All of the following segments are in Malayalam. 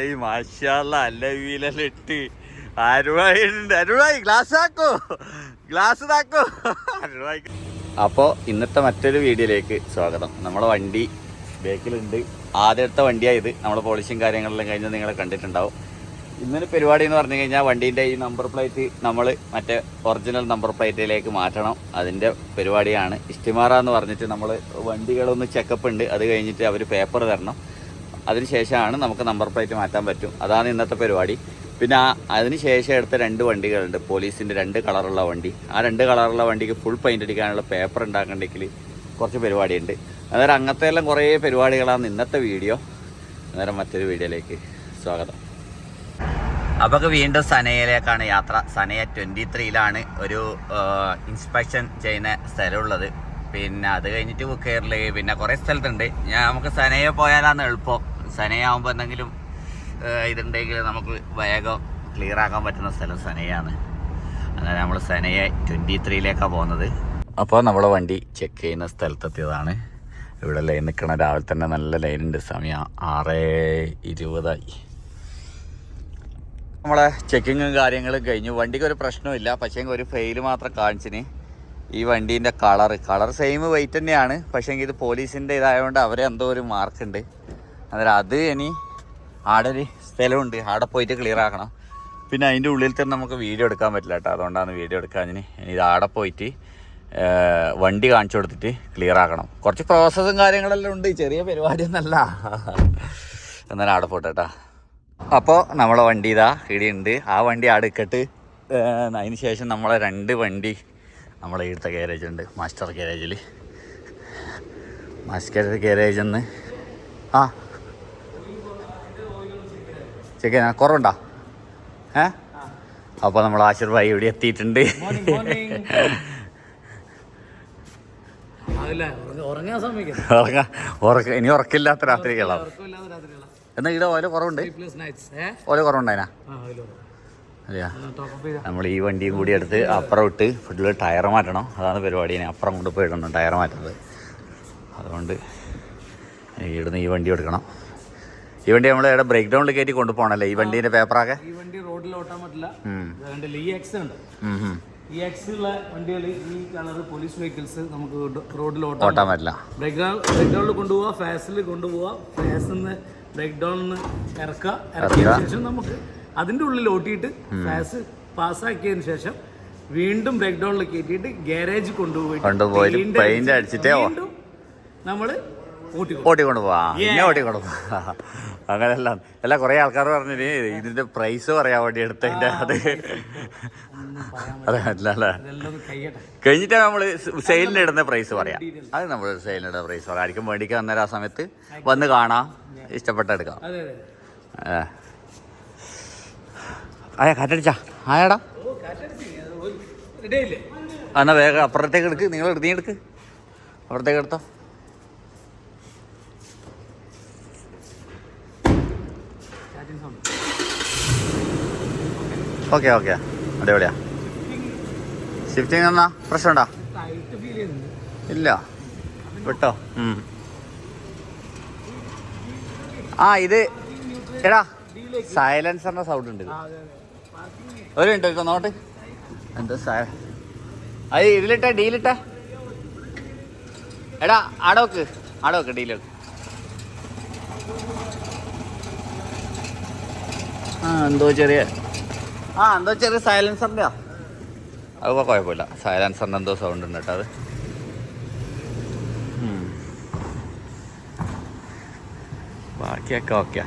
മാഷാല്ല അല്ല വീലിട്ട് അരുവായിട്ടുണ്ട് അരുവായി ഗ്ലാസ് ആക്കോ ഗ്ലാസ് താക്കോ അരുവായി. അപ്പോൾ ഇന്നത്തെ മറ്റൊരു വീഡിയോയിലേക്ക് സ്വാഗതം. നമ്മളെ വണ്ടി ബേക്കിലുണ്ട്. ആദ്യത്തെ വണ്ടിയായത്. നമ്മളെ പോളിഷും കാര്യങ്ങളെല്ലാം കഴിഞ്ഞ് നിങ്ങളെ കണ്ടിട്ടുണ്ടാവും. ഇന്നൊരു പരിപാടി എന്ന് പറഞ്ഞു കഴിഞ്ഞാൽ വണ്ടീന്റെ ഈ നമ്പർ പ്ലേറ്റ് നമ്മൾ മറ്റേ ഒറിജിനൽ നമ്പർ പ്ലേറ്റിലേക്ക് മാറ്റണം. അതിന്റെ പരിപാടിയാണ്. ഇഷ്ടിമാറ എന്ന് പറഞ്ഞിട്ട് നമ്മൾ വണ്ടികളൊന്ന് ചെക്കപ്പ് ഉണ്ട്. അത് കഴിഞ്ഞിട്ട് അവർ പേപ്പർ തരണം. അതിനുശേഷമാണ് നമുക്ക് നമ്പർ പ്ലേറ്റ് മാറ്റാൻ പറ്റും. അതാണ് ഇന്നത്തെ പരിപാടി. പിന്നെ അതിന് ശേഷം എടുത്ത രണ്ട് വണ്ടികളുണ്ട്. പോലീസിന്റെ രണ്ട് കളറുള്ള വണ്ടി. ആ രണ്ട് കളറുള്ള വണ്ടിക്ക് ഫുൾ പെയിന്റ് അടിക്കാനുള്ള പേപ്പർ ഉണ്ടാക്കണ്ടെങ്കിൽ കുറച്ച് പരിപാടിയുണ്ട്. അന്നേരം അങ്ങനത്തെ എല്ലാം കുറേ പരിപാടികളാണ് ഇന്നത്തെ വീഡിയോ. അന്നേരം മറ്റൊരു വീഡിയോയിലേക്ക് സ്വാഗതം. അപ്പോൾ വീണ്ടും സനയിലേക്കാണ് യാത്ര. സനയ ട്വന്റി ത്രീയിലാണ് ഒരു ഇൻസ്പെക്ഷൻ ചെയ്യുന്ന സ്ഥലമുള്ളത്. പിന്നെ അത് കഴിഞ്ഞിട്ട് കയറിൽ പിന്നെ കുറേ സ്ഥലത്തുണ്ട്. ഞാൻ നമുക്ക് സനയെ പോയാലാണ് എളുപ്പം. സനയാകുമ്പോൾ എന്തെങ്കിലും ഇതുണ്ടെങ്കിൽ നമുക്ക് വേഗം ക്ലിയർ ആക്കാൻ പറ്റുന്ന സ്ഥലം സനയാണ്. അങ്ങനെ നമ്മൾ സനയെ ട്വന്റി ത്രീയിലേക്കാണ് പോകുന്നത് അപ്പോൾ നമ്മളെ വണ്ടി ചെക്ക് ചെയ്യുന്ന സ്ഥലത്തെത്തിയതാണ്. ഇവിടെ ലൈൻ നിൽക്കണ രാവിലെ തന്നെ നല്ല ലൈനുണ്ട് സമയം ആറ് ഇരുപതായി. നമ്മളെ ചെക്കിങ്ങും കാര്യങ്ങളും കഴിഞ്ഞു. വണ്ടിക്ക് ഒരു പ്രശ്നമില്ല പക്ഷേ ഒരു ഫെയിൽ മാത്രം കാണിച്ചിന്. ഈ വണ്ടീന്റെ കളർ കളർ സെയിം വെയിറ്റ് തന്നെയാണ്. പക്ഷേ ഇത് പോലീസിന്റെ ഇതായതുകൊണ്ട് അവരെ എന്തോ ഒരു മാർക്ക് ഉണ്ട്. അന്നേരം അത് ഇനി ആടെ ഒരു സ്ഥലമുണ്ട്. ആടെ പോയിട്ട് ക്ലിയർ ആക്കണം. പിന്നെ അതിന്റെ ഉള്ളിൽ തന്നെ നമുക്ക് വീഡിയോ എടുക്കാൻ പറ്റില്ല കേട്ടോ. അതുകൊണ്ടാണ് വീഡിയോ എടുക്കാൻ ഇനി ഇത് ആടെ പോയിട്ട് വണ്ടി കാണിച്ചു കൊടുത്തിട്ട് ക്ലിയർ ആക്കണം. കുറച്ച് പ്രോസസ്സും കാര്യങ്ങളെല്ലാം ഉണ്ട്. ചെറിയ പരിപാടിയൊന്നല്ല. എന്നാലും ആടെ പോട്ടെ കേട്ടോ. അപ്പോൾ നമ്മളെ വണ്ടി ഇതാ ഇടിയുണ്ട് ആ വണ്ടി അടുക്കട്ട് അതിന് ശേഷം നമ്മളെ രണ്ട് വണ്ടി നമ്മളെ ഇവിടുത്തെ ഗാരേജ് ഉണ്ട്. മാസ്റ്റർ ഗാരേജിൽ മാസ്റ്റർ ഗാരേജിൽ നിന്ന് ആ ചെക്കനാ കുറവുണ്ടോ? ഏ? അപ്പോൾ നമ്മൾ ആശിർ ഭായി ഇവിടെ എത്തിയിട്ടുണ്ട്. ഉറക്ക ഇനി ഉറക്കില്ലാത്ത രാത്രികളാണ് എന്നാ ഇവിടെ ഓല കുറവുണ്ട്? ഓല കുറവുണ്ടായിനാ. അതെയാ. നമ്മൾ ഈ വണ്ടിയും കൂടി എടുത്ത് അപ്പുറം ഇട്ട് ഫുള്ള് ടയർ മാറ്റണം. അതാണ് പരിപാടി ഇനി അപ്പുറം കൊണ്ട് പോയിടണം ടയർ മാറ്റുന്നത്. അതുകൊണ്ട് ഇവിടുന്ന് ഈ വണ്ടി എടുക്കണം. ഈ വണ്ടി നമ്മൾ ഇവിടെ ബ്രേക്ക് ഡൗണിൽ കയറ്റി കൊണ്ടുപോകണല്ലേ? ഈ വണ്ടിന്റെ പേപ്പറൊക്കെ ഈ വണ്ടി റോഡിൽ ഓട്ടാൻ പറ്റില്ല. അതുകൊണ്ട് ഈ എക്സ് ഉണ്ട്. ഈ എക്സ് ഉള്ള വണ്ടികൾ ഈ കളർ പോലീസ് വെഹിക്കിൾസ് നമുക്ക് റോഡിൽ ഓട്ടാൻ പറ്റില്ല. ബ്രേക്ക് ഡൗൺ ബ്രേക്ക് ഡൗണിൽ കൊണ്ടുപോവാ ഫാസിൽ കൊണ്ടുപോവാ ഫാസിൽ നിന്ന് ബ്രേക്ക് ഡൗണിൽ ഇറക്കുക ഇറക്കിയതിന് ശേഷം നമുക്ക് അതിന്റെ ഉള്ളിൽ ഓട്ടിയിട്ട് ഫാസ് പാസ്സാക്കിയതിന് ശേഷം വീണ്ടും ബ്രേക്ക് ഡൗണിൽ കയറ്റിയിട്ട് ഗ്യാരേജ് കൊണ്ടുപോയി കൊണ്ടുപോയിട്ട് പെയിന്റ് അടിച്ചിട്ടേ വീണ്ടും നമ്മൾ ഓട്ടിക്കൊണ്ട് പോവാ ഇന്നെ ഓട്ടിക്കൊണ്ട് പോവാ അങ്ങനെയല്ല അല്ല കുറേ ആൾക്കാർ പറഞ്ഞിട്ട് ഇതിന്റെ പ്രൈസ് പറയാൻ വേണ്ടി എടുത്തതിന്റെ അത്. അതെ അല്ല അല്ല. കഴിഞ്ഞിട്ടാ നമ്മൾ സെയിലിന് ഇടുന്ന പ്രൈസ് പറയാം. അത് നമ്മൾ സെയിലിന് ഇടുന്ന പ്രൈസ് പറയാം. ആയിരിക്കും മേടിക്കാൻ അന്നേരം ആ സമയത്ത്. വന്ന് കാണാം. ഇഷ്ടപ്പെട്ട എടുക്കാം. ആയാ കാറ്റടിച്ചാ. ആയാടാ. എന്നാ വേഗം അപ്പുറത്തേക്ക് എടുക്ക്. നിങ്ങൾ നീ എടുക്ക്. അപ്പുറത്തേക്ക് എടുത്തോ ചാറ്റിംഗ് സൗണ്ട് ഓക്കെ ഓക്കെ. അടിപൊളിയാ. ഷിഫ്റ്റിംഗ് എന്നാ? പ്രശ്നമുണ്ടോ? ഇല്ല. വിട്ടോ. ആ ഇത് എടാ സൈലൻസറിന്റെ സൗണ്ട് ഉണ്ട് ഒരു മിനിറ്റ് കേട്ടോ നോട്ട് എന്താ സൈ അത് ഇതിലിട്ട ഡീലിട്ട എടാ ആടോക്ക് ആടോക്ക് ഡീലോക്ക് ആ എന്തോ ചെറിയ ആ എന്തോ ചെറിയ സൈലൻസറിന്റെ അത് കുഴപ്പമില്ല സൈലൻസറിന്റെ എന്തോ സൗണ്ട് ഉണ്ട് കേട്ടോ അത്. ബാക്കിയൊക്കെ ഓക്കെ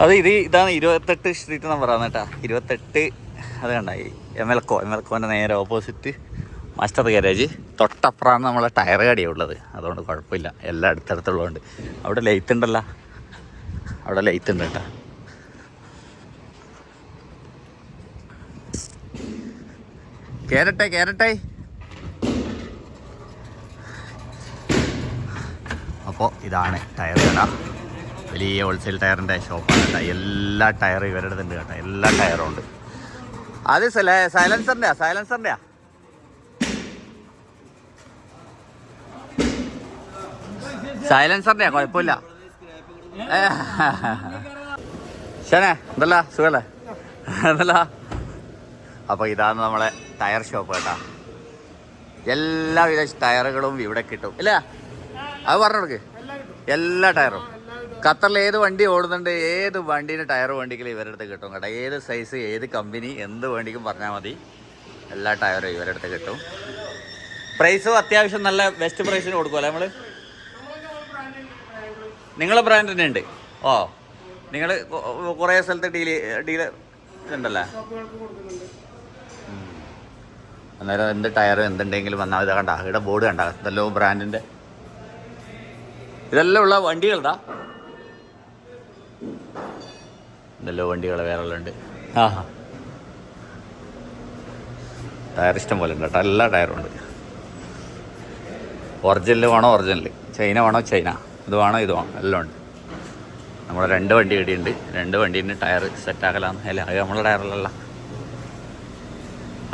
അത് ഇത് ഇതാണ് ഇരുപത്തെട്ട് സ്ട്രീറ്റ് നമ്പറാണ് കേട്ടാ. ഇരുപത്തെട്ട് അത് കണ്ടായി എം എൽ കോ എം എൽ കോന്റെ നേരെ ഓപ്പോസിറ്റ് മാസ്റ്റർ ഗാരേജ് തൊട്ടപ്പുറമാണ് നമ്മളെ ടയർ കടിയുള്ളത്. അതുകൊണ്ട് കുഴപ്പമില്ല. എല്ലാം അടുത്തടുത്തുള്ളതുകൊണ്ട്. അവിടെ ലൈറ്റ് ഉണ്ടല്ലോ. അവിടെ ലൈറ്റ് ഉണ്ട് കേട്ടോ. കേരട്ടെ കേരട്ടെ അപ്പോൾ ഇതാണ് ടയർ കട. വലിയ ഹോൾസെയിൽ ടയറിന്റെ ഷോപ്പാണ് കേട്ടോ. എല്ലാ ടയറും ഇവരുടെ ഉണ്ട് കേട്ടോ. എല്ലാ ടയറും ഉണ്ട്. അത് സൈലൻസറിന്റെയാ സൈലൻസറിന്റെയാ സൈലൻസറിന്റെ കുഴപ്പമില്ല. ശനെ എന്തല്ല സുഖല്ലേ? എന്തല്ല അപ്പൊ ഇതാണ് നമ്മളെ ടയർ ഷോപ്പ് കേട്ടാ. എല്ലാവിധ ടയറുകളും ഇവിടെ കിട്ടും. ഇല്ല? അത് പറഞ്ഞു കൊടുക്ക്. എല്ലാ ടയറും ഖത്തറിൽ ഏത് വണ്ടി ഓടുന്നുണ്ട് ഏത് വണ്ടീന്റെ ടയർ വേണ്ടിക്കലും ഇവരുടെ അടുത്ത് കിട്ടും കേട്ടോ. ഏത് സൈസ് ഏത് കമ്പനി എന്ത് വേണ്ടിക്കും പറഞ്ഞാൽ മതി. എല്ലാ ടയറും ഇവരുടെ അടുത്ത് കിട്ടും. പ്രൈസും അത്യാവശ്യം നല്ല ബെസ്റ്റ് പ്രൈസിന് കൊടുക്കുമല്ലേ നമ്മൾ നിങ്ങളെ ബ്രാൻഡ് തന്നെ ഉണ്ട്. ഓ നിങ്ങൾ കുറേ സ്ഥലത്ത് ഡീൽ ഡീൽ ഉണ്ടല്ലേ. അന്നേരം എന്ത് ടയർ എന്തുണ്ടെങ്കിലും വന്നാൽ ഇത് കണ്ട ഇവിടെ ബോർഡ് കണ്ട. ഇതെല്ലാം ബ്രാൻഡിന്റെ ഇതെല്ലാം ഉള്ള വണ്ടികളുടാ? ഇതെല്ലാം വണ്ടികൾ വേറെ ഉണ്ട്. ആ. ടയർ ഇഷ്ടം പോലെ ഉണ്ട് കേട്ടോ. എല്ലാ ടയറും ഉണ്ട്. ഒറിജിനൽ വേണോ ഒറിജിനൽ ചൈന വേണോ ചൈന ഇത് വേണോ? ഇത് വേണം? എല്ലാം ഉണ്ട്. നമ്മുടെ രണ്ട് വണ്ടി ഇടിയുണ്ട്. രണ്ട് വണ്ടീന്റെ ടയർ സെറ്റാക്കലാന്ന് അല്ല? അത് നമ്മളെ ടയറിലല്ല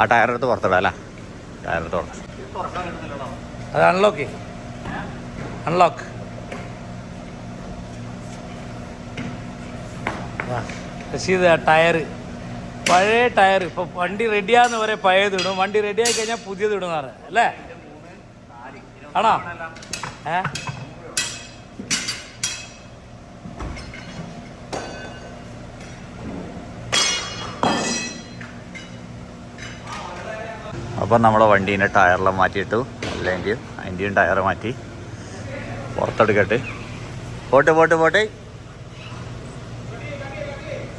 ആ ടയർ എടുത്ത് പുറത്തിടാം അല്ലേ? ടയർ എടുത്ത് പുറത്ത് അത് അൺലോക്ക് അൺലോക്ക് റഷീദ് ടയർ പഴയ ടയർ ഇപ്പൊ വണ്ടി റെഡിയാന്ന് വരെ പഴയത് ഇടും വണ്ടി റെഡിയായി കഴിഞ്ഞാൽ പുതിയത് ഇടും അല്ലേ? ആണോ? ഏ? അപ്പം നമ്മളെ വണ്ടീന്റെ ടയറെല്ലാം മാറ്റിയിട്ടു. അല്ലെങ്കിൽ അതിന്റെയും ടയർ മാറ്റി പുറത്തെടുക്കട്ടെ. പോട്ടെ പോട്ടെ പോട്ടെ.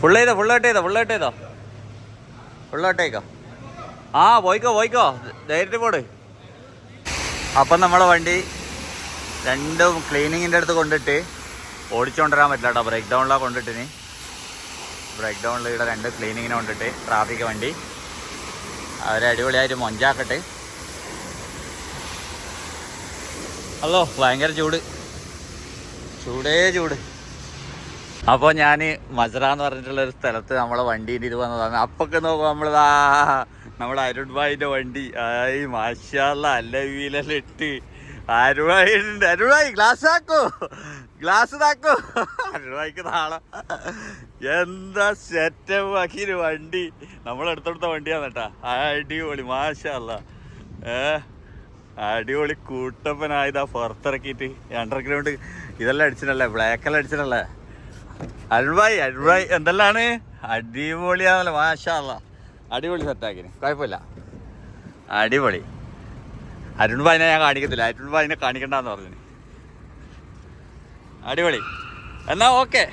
ഫുള്ള് ചെയ്തോ ഫുള്ള് കട്ട് ചെയ്തോ ഫുള്ള് കട്ട് ചെയ്തോ? ഫുള്ള് കട്ടേക്കോ ആ പോയിക്കോ പോയിക്കോ. ധൈര്യത്തിൽ പോട്. അപ്പം നമ്മളെ വണ്ടി രണ്ടും ക്ലീനിങ്ങിന്റെ അടുത്ത് കൊണ്ടിട്ട് ഓടിച്ചുകൊണ്ടുവരാൻ പറ്റില്ല കേട്ടോ. ബ്രേക്ക് ഡൗണിലാണ് കൊണ്ടിട്ടിന്. ബ്രേക്ക് ഡൗണിൽ ഇവിടെ രണ്ട് ക്ലീനിങ്ങിന് കൊണ്ടിട്ട് ട്രാഫിക് വണ്ടി അവരെ അടിപൊളിയായിട്ട് മൊഞ്ചാക്കട്ടെ. ഹലോ. ഭയങ്കര ചൂട്. ചൂടേ ചൂട്. അപ്പോൾ ഞാൻ മസറ എന്ന് പറഞ്ഞിട്ടുള്ള ഒരു സ്ഥലത്ത് നമ്മളെ വണ്ടീന്റെ ഇത് വന്നതാണ്. അപ്പൊക്കെ നോക്കുമ്പോൾ നമ്മളിതാ നമ്മുടെ അരുൺ ഭായിന്റെ വണ്ടി. ആയി മാഷാല്ല അല്ല വീലെല്ലാം ഇട്ട് അരുണായി അരുവായി ഗ്ലാസ് ആക്കോ. ഗ്ലാസ് താക്കോ അരുവായിക്ക് നാളെ. എന്താ സെറ്റപ്പ് ആക്കിയൊരു വണ്ടി? നമ്മളെടുത്തെടുത്ത വണ്ടിയാണ് കേട്ടാ. അടിപൊളി മാഷല്ല ഏ? അടിപൊളി കൂട്ടപ്പനായതാ പുറത്തിറക്കിയിട്ട്. അണ്ടർഗ്രൗണ്ട് ഇതെല്ലാം അടിച്ചിട്ടല്ലേ ബ്ലാക്കെല്ലാം അടിച്ചിട്ടല്ലേ അരുവായി അരുവായി എന്തെല്ലാണ് അടിപൊളിയാണല്ലോ മാഷല്ല അടിപൊളി സെറ്റാക്കിന് കുഴപ്പമില്ല. അടിപൊളി. അരുൺഭായിനെ ഞാൻ കാണിക്കത്തില്ല. അരുൺ ഭായിനെ കാണിക്കണ്ടെന്ന് പറഞ്ഞു. അടിപൊളി. എന്നാ ഓക്കെ.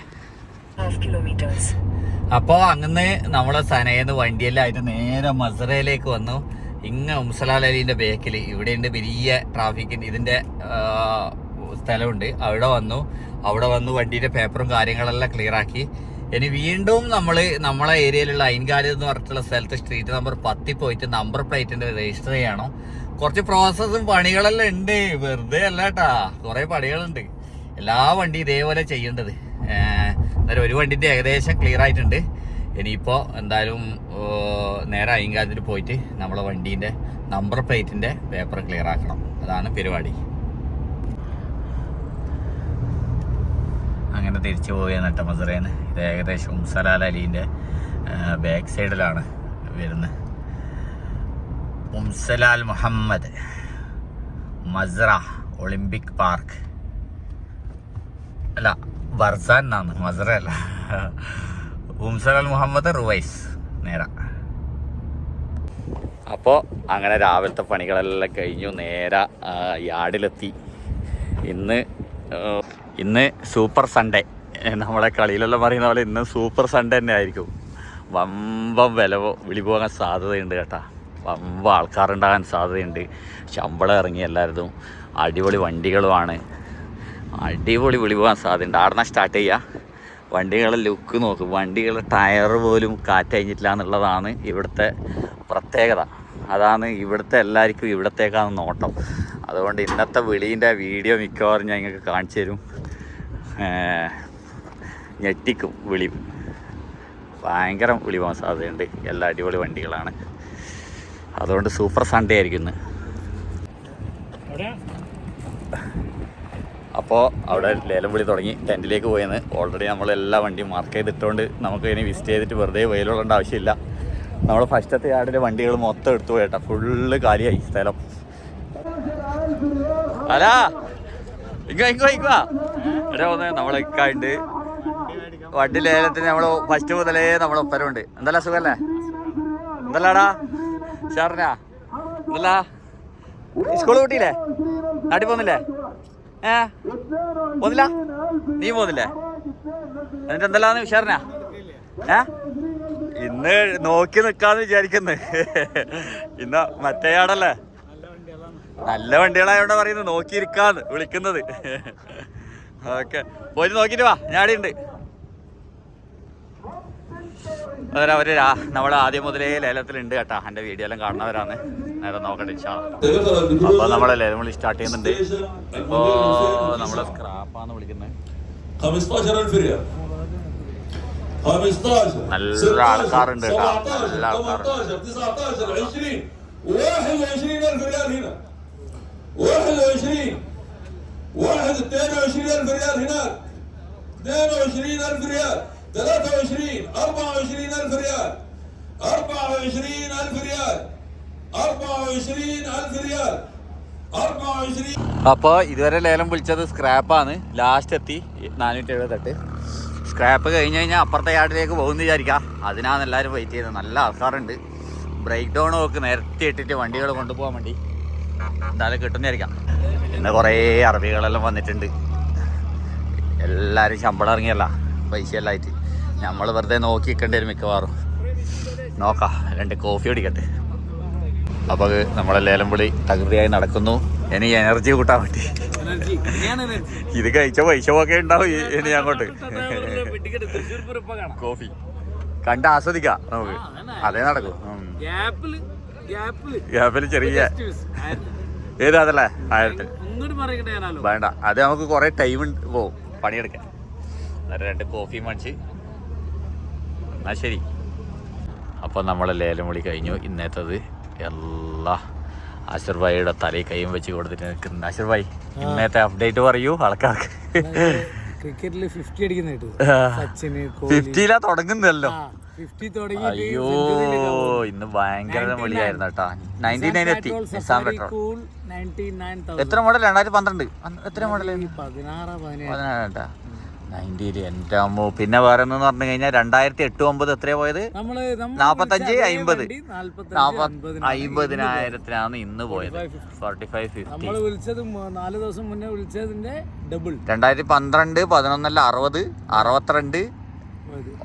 അപ്പോ. അപ്പോൾ അങ്ങനെ നമ്മളെ സനയെന്ന് വണ്ടിയെല്ലാം ആയിട്ട് നേരെ മസറയിലേക്ക് വന്നു. ഇങ്ങ ഉംസലാൽ അലീന്റെ ബേക്കിൽ ഇവിടെയുണ്ട് വലിയ ട്രാഫിക്കിന്റെ ഇതിന്റെ സ്ഥലമുണ്ട്. അവിടെ വന്നു. അവിടെ വന്നു വണ്ടീന്റെ പേപ്പറും കാര്യങ്ങളെല്ലാം ക്ലിയർ ആക്കി. ഇനി വീണ്ടും നമ്മൾ നമ്മളെ ഏരിയയിലുള്ള അയിൻകാൽ എന്ന് പറഞ്ഞിട്ടുള്ള സ്ഥലത്ത് സ്ട്രീറ്റ് നമ്പർ പത്തിൽ പോയിട്ട് നമ്പർ പ്ലേറ്റിന്റെ രജിസ്റ്റർ ചെയ്യണം. കുറച്ച് പ്രോസസ്സും പണികളെല്ലാം ഉണ്ട്. വെറുതെ അല്ല കേട്ടാ കുറെ പണികളുണ്ട്. എല്ലാ വണ്ടി ഇതേപോലെ ചെയ്യേണ്ടത്. എന്നാലും ഒരു വണ്ടിന്റെ ഏകദേശം ക്ലിയർ ആയിട്ടുണ്ട്. ഇനിയിപ്പോൾ എന്തായാലും നേരെ അയ്യങ്കാലത്തിൽ പോയിട്ട് നമ്മളെ വണ്ടീന്റെ നമ്പർ പ്ലേറ്റിന്റെ പേപ്പർ ക്ലിയർ ആക്കണം. അതാണ് പരിപാടി. അങ്ങനെ തിരിച്ചു പോവുകയാണ് കേട്ടോ ഇത് ഏകദേശം ഉംസലാൽ അലീന്റെ ബാക്ക് സൈഡിലാണ് വരുന്നത് ഉംസലാൽ മുഹമ്മദ് മസ്ര ഒളിമ്പിക് പാർക്ക്. അല്ല വർസാൻ എന്നാണ് മസ്ര അല്ല. ഉംസലാൽ മുഹമ്മദ് റുവൈസ് നേര. അപ്പോൾ അങ്ങനെ രാവിലത്തെ പണികളെല്ലാം കഴിഞ്ഞു നേരെ യാർഡിലെത്തി. ഇന്ന് ഇന്ന് സൂപ്പർ സൺഡേ. നമ്മളെ കളിയിലെല്ലാം പറയുന്ന പോലെ ഇന്ന് സൂപ്പർ സൺഡേ തന്നെ ആയിരിക്കും വമ്പം വില വിളി പോകാൻ സാധ്യതയുണ്ട് കേട്ടാ. വമ്പ ആൾക്കാരുണ്ടാകാൻ സാധ്യതയുണ്ട്. ശമ്പളം ഇറങ്ങി എല്ലാവരും അടിപൊളി വണ്ടികളുമാണ്. അടിപൊളി വിളി പോകാൻ സാധ്യതയുണ്ട്. ആടന സ്റ്റാർട്ട് ചെയ്യുക വണ്ടികളുടെ ലുക്ക് നോക്കും. വണ്ടികളുടെ ടയർ പോലും കാറ്റഴിഞ്ഞിട്ടില്ല എന്നുള്ളതാണ് ഇവിടുത്തെ പ്രത്യേകത. അതാണ് ഇവിടുത്തെ എല്ലാവർക്കും ഇവിടത്തേക്കാണ് നോട്ടം. അതുകൊണ്ട് ഇന്നത്തെ വിളീന്റെ വീഡിയോ മിക്കവാറും ഞാൻ നിങ്ങൾക്ക് കാണിച്ചു തരും. ഞെട്ടിക്കും വിളി. ഭയങ്കര പോകാൻ സാധ്യതയുണ്ട്. എല്ലാ അടിപൊളി വണ്ടികളാണ്. അതുകൊണ്ട് സൂപ്പർ സൺഡേ ആയിരിക്കുന്നു അപ്പോൾ അവിടെ ലേലം വിളി തുടങ്ങി. ടെന്റിലേക്ക് പോയെന്ന്. ഓൾറെഡി നമ്മൾ എല്ലാ വണ്ടിയും മാർക്ക് ചെയ്തിട്ടുകൊണ്ട് നമുക്ക് ഇനി വിസിറ്റ് ചെയ്തിട്ട് വെറുതെ വെയിലുള്ളേണ്ട ആവശ്യമില്ല. നമ്മൾ ഫസ്റ്റത്തെ യാർഡിലെ വണ്ടികൾ മൊത്തം എടുത്തു പോയേട്ടാ. ഫുള്ള് കാലിയായി സ്ഥലം. അലാ! ഇങ്ങോ ഇങ്ങോ ഇങ്ങോ എടാ ഒന്ന് നമ്മളെ ഇക്കാണ്ട് വണ്ടി ലേലത്തിന് നമ്മൾ ഫസ്റ്റ് മുതലേ നമ്മളെ ഒപ്പരമുണ്ട് എന്തല്ല സുഖല്ലേ? എന്തല്ലാടാ? ഷാറിനാ അല്ല സ്കൂൾ കൂട്ടിയില്ലേ നാട്ടിൽ പോന്നില്ലേ ഏ? പോന്നില്ല? നീ പോന്നില്ലേ? എന്നിട്ട് എന്തല്ലാന്ന് ഉഷാറിനാ? ഏ? ഇന്ന് നോക്കി നിക്കാന്ന് വിചാരിക്കുന്നു. ഇന്ന് മറ്റേയാടല്ലേ നല്ല വണ്ടികളായോണ്ടാ പറയുന്നത് നോക്കിയിരിക്കാന്ന് വിളിക്കുന്നത്. ഓക്കെ. പോയി നോക്കിട്ട് വാ. ഞാൻ ഉണ്ട് അവര് അവര് രാ- നമ്മള് ആദ്യം മുതലേ ലേലത്തിലുണ്ട് കേട്ടാ എന്റെ വീഡിയോ എല്ലാം കാണുന്നവരാണ് നേരെ നോക്കട്ടെ ഇൻഷാ അല്ലാ. അപ്പൊ നമ്മളെ ലേലം വിളി സ്റ്റാർട്ട് ചെയ്യുന്നുണ്ട് ഇപ്പോ നമ്മളെ സ്ക്രാപ്പാന്ന് വിളിക്കുന്നത് 15000 ريال 15 നല്ല ആൾക്കാരുണ്ട് കേട്ടോ. 17 നല്ല ആൾക്കാരുണ്ട്. 18 19 20 21000 ريال هنا 21 واحد 22000 ريال هناك 22000 ريال 23 24000 ريال 24000 ريال 24000 ريال 24 അപ്പൊ ഇതുവരെ ലേലം വിളിച്ചത് സ്ക്രാപ്പാണ് ലാസ്റ്റ് എത്തി നാനൂറ്റി എഴുപത്തെട്ട് സ്ക്രാപ്പ് കഴിഞ്ഞ് കഴിഞ്ഞാൽ അപ്പുറത്തെ യാർഡിലേക്ക് പോകുന്ന വിചാരിക്കാം അതിനാണ് എല്ലാവരും വെയിറ്റ് ചെയ്യുന്നത് നല്ല ആൾക്കാരുണ്ട് ബ്രേക്ക് ഡൗൺ ഒക്കെ നിരത്തി ഇട്ടിട്ട് വണ്ടികൾ കൊണ്ടുപോകാൻ വേണ്ടി എന്തായാലും കിട്ടുന്നതായിരിക്കാം ഇന്ന് കുറേ അറബികളെല്ലാം വന്നിട്ടുണ്ട് എല്ലാവരും ശമ്പളം ഇറങ്ങിയല്ല പൈസ എല്ലാം ആയിട്ട് നമ്മൾ വെറുതെ നോക്കി നിൽക്കേണ്ടി വരും മിക്കവാറും. നോക്കാം രണ്ട് കോഫി കുടിക്കട്ടെ. അപ്പോൾ നമ്മളെ ലേലം വിളി തകൃതിയായി നടക്കുന്നു. ഇനി എനർജി കൂട്ടാൻ ഞാൻ ഇത് കഴിച്ച പൈസ ഒക്കെ ഉണ്ടാവും ഇനി അങ്ങോട്ട്. കോഫി കണ്ട് ആസ്വദിക്കാം നമുക്ക്. അതേ നടക്കും. ഗ്യാപ്പിൽ ഗ്യാപ്പിൽ ചെറിയ ഏത് അതല്ലേ? ആയിരത്തി. ഒന്നുകൂടി വേണ്ട. അത് നമുക്ക് കുറെ ടൈം പോവും പണിയെടുക്കാൻ അന്നേരം രണ്ട് കോഫി മേടിച്ച് എന്നാ ശരി. അപ്പോൾ നമ്മൾ ലേലം വിളി കഴിഞ്ഞു. ഇന്നത്തേത് എല്ലാ അഷർബായിയുടെ തലയിൽ കൈയും വെച്ച് കൊടുത്തിട്ട് നിൽക്കുന്ന അഷർബായി ഇന്നത്തെ അപ്ഡേറ്റ് പറയൂ ആൾക്കാർക്ക്. ക്രിക്കറ്റിൽ ഫിഫ്റ്റി കേട്ടു. സച്ചിന് ഫിഫ്റ്റിയിലാ തുടങ്ങുന്നല്ലോ. അയ്യോ ഇന്ന് ഭയങ്കര വിളിയായിരുന്നു കേട്ടോ. നയന്റി നയൻ എത്തി. നിസാം പെട്രോൾ എത്ര മോഡൽ രണ്ടായിരത്തി പന്ത്രണ്ട്. എത്ര മോഡൽ പതിനാറ് പതിനേഴ്. പതിനാറാ നയന്റിയിൽ എന്റെ അമ്മ പിന്നെ വേറെ എന്ന് പറഞ്ഞു കഴിഞ്ഞാൽ രണ്ടായിരത്തി എട്ട് ഒമ്പത് എത്രയാ പോയത് നാപ്പത്തഞ്ച് അമ്പത് അമ്പതിനായിരത്തിനാണ് ഇന്ന് പോയത്. Forty five fifty. വിളിച്ചത് നാല് ദിവസം മുന്നേ വിളിച്ചതിന്റെ ഡബിൾ. രണ്ടായിരത്തി പന്ത്രണ്ട് പതിനൊന്നല്ല അറുപത് അറുപത്തിരണ്ട്.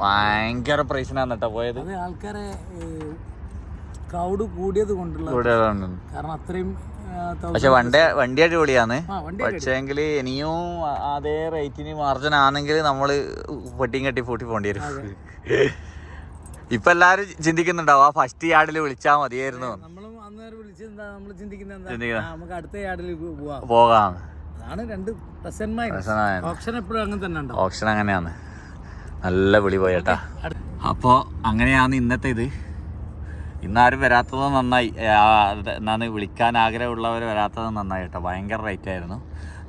ഭയങ്കര പ്രൈസിനാണ് കേട്ടോ പോയത്. ആൾക്കാരെ ക്രൗഡ് കൂടിയത് കൊണ്ടുള്ള കാരണം അത്രയും പക്ഷെ വണ്ടി വണ്ടി അടിപൊളിയാണ് പക്ഷേങ്കിൽ ഇനിയും അതേ റേറ്റിന് മാർജിൻ ആണെങ്കിൽ നമ്മൾ പെട്ടിയും കെട്ടി പൂട്ടി പോണ്ടി വരും. ഇപ്പൊ എല്ലാരും ചിന്തിക്കുന്നുണ്ടാവും ആ ഫസ്റ്റ് യാർഡിൽ വിളിച്ചാ മതിയായിരുന്നു. നമ്മൾ പോകാം. ഓപ്ഷൻ അങ്ങനെയാണ്. നല്ല വിളി പോയേട്ടാ അപ്പോ അങ്ങനെയാണ് ഇന്നത്തെ ഇത്. ഇന്നാരും വരാത്തത് നന്നായി. എന്നാണ് വിളിക്കാൻ ആഗ്രഹമുള്ളവർ വരാത്തത് നന്നായി കേട്ടോ. ഭയങ്കര റേറ്റ് ആയിരുന്നു.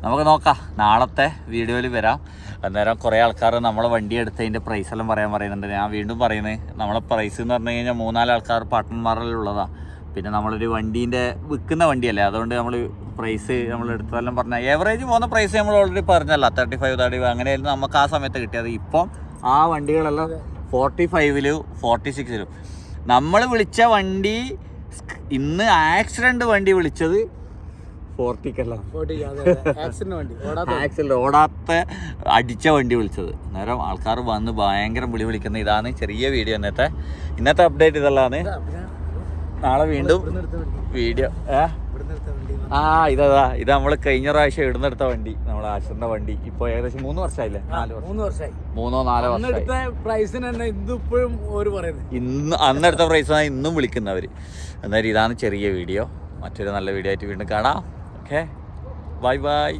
നമുക്ക് നോക്കാം. നാളത്തെ വീഡിയോയിൽ വരാം. അന്നേരം കുറേ ആൾക്കാർ നമ്മളെ വണ്ടി എടുത്തതിന്റെ പ്രൈസ് എല്ലാം പറയാൻ പറയുന്നുണ്ട്. ഞാൻ വീണ്ടും പറയുന്നത് നമ്മളെ പ്രൈസ് എന്ന് പറഞ്ഞു കഴിഞ്ഞാൽ മൂന്നാൽ ആൾക്കാർ പാർട്ട്ണർമാരിലുള്ളതാണ് പിന്നെ നമ്മളൊരു വണ്ടീന്റെ വിൽക്കുന്ന വണ്ടിയല്ലേ? അതുകൊണ്ട് നമ്മൾ പ്രൈസ് നമ്മൾ എടുത്തതെല്ലാം പറഞ്ഞാൽ ഏവറേജ് പോകുന്ന പ്രൈസ് നമ്മൾ ഓൾറെഡി പറഞ്ഞല്ല. തേർട്ടി ഫൈവ് തേർട്ടി ഫൈവ് അങ്ങനെയായിരുന്നു നമുക്ക് ആ സമയത്ത് കിട്ടിയത്. ഇപ്പം ആ വണ്ടികളെല്ലാം ഫോർട്ടി ഫൈവിലും ഫോർട്ടി സിക്സിലും നമ്മൾ വിളിച്ച വണ്ടി ഇന്ന് ആക്സിഡന്റ് വണ്ടി വിളിച്ചത് ഫോർട്ടിക്കല്ല. ആക്സിഡന്റ് ഓടാത്ത അടിച്ച വണ്ടി വിളിച്ചത്. അന്നേരം ആൾക്കാർ വന്ന് ഭയങ്കര വിളി വിളിക്കുന്ന ഇതാണ് ചെറിയ വീഡിയോ ഇന്നത്തെ. ഇന്നത്തെ അപ്ഡേറ്റ് ഇതല്ലാന്ന്. നാളെ വീണ്ടും വീഡിയോ ഏ ഇവിടുന്ന് എടുത്ത വണ്ടി. ആ ഇതാ ഇത്. നമ്മൾ കഴിഞ്ഞ പ്രാവശ്യം ഇടുന്നെടുത്ത വണ്ടി. നമ്മളെ ആശറിന്റെ വണ്ടി. ഇപ്പൊ ഏകദേശം മൂന്ന് വർഷമായില്ലേ നാല് വർഷം. മൂന്ന് വർഷമായി മൂന്നോ നാലോ വർഷം പ്രൈസിന് തന്നെ ഇപ്പോഴും പറയുന്നത്. ഇന്ന് അന്നെടുത്ത പ്രൈസാണ് ഇന്നും വിളിക്കുന്നവർ എന്നാലും ഇതാണ് ചെറിയ വീഡിയോ. മറ്റൊരു നല്ല വീഡിയോ ആയിട്ട് വീണ്ടും കാണാം. ഓക്കെ? Bye bye.